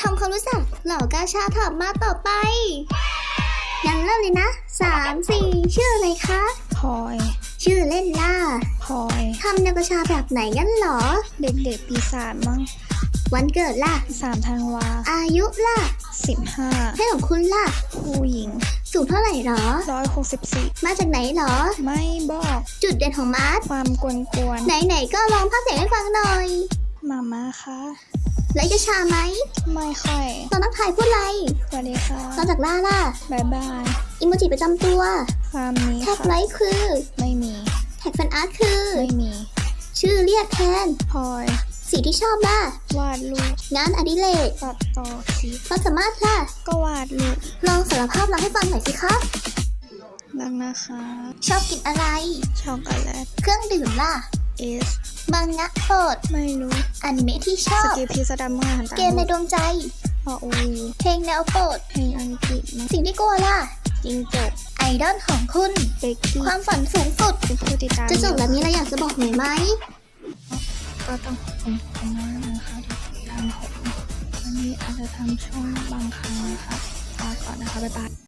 ทำความรู้จักเหล่ากาชาถามมาต่อไป งั้นเริ่มเลยนะสามสี่ชื่ออะไรคะพลอย ชื่อเล่นล่ะพลอย ทำแนวกาชาแบบไหนงั้นเหรอ เด็กๆปีศาจมั้งวันเกิดล่ะ สามธันวา อายุล่ะสิบห้าเพศของคุณล่ะ ผู้หญิง สูงเท่าไหร่หรอร้อยหกสิบสี่มาจากไหนหรอ ไม่บอก จุดเด่นของมาร์ทความกวนกวนไหนๆก็ลองภาคเสียงให้ฟังหน่อยๆมาม่าคะ แล้วกาชาไหม ไม่ค่อยตอนนักถ่ายพูดอะไร สวัสดีค่ะตอนจากล่าล่ะบายบายอิโมจิประจำตัว ความนี้แท็กค่ะไลค์คือ ไม่มี แท็กแฟนอาร์ตคือ ไม่มี ชื่อเรียกแทนพลอยสีที่ชอบล่ะ วาดรูปงานอดิเรกตัดต่อคลิปความสามารถล่ะ ก็วาดรูปลองสารภาพรักให้ฟังหน่อยสิคะรักนะคะ ชอบกินอะไร ช็อกโกแลตเครื่องดื่มล่ะเอส มังงะโปรดไม่รู้อนิเมะที่ชอสบ กิลพิสดารเมื่อหันตาเกมในดวงใจ พอโอวีเพลงแนวโปรด เพลงอังกฤษมั้งสิ่งที่กลัวล่ะ จิงจกไอดอลของคุณ เบกกี้ความฝันสูงสุด เป็นผู้ติดตามจะจบแล้วมีอะไรอยากจะบอกหน่อยไหม ก็ต้องขอบคุณทุกคนมากนะคะที่ติดตามผมวันนี้อาจจะทำช่วงบางครั้งนะคะลาก่อนนะคะ บ๊ายบาย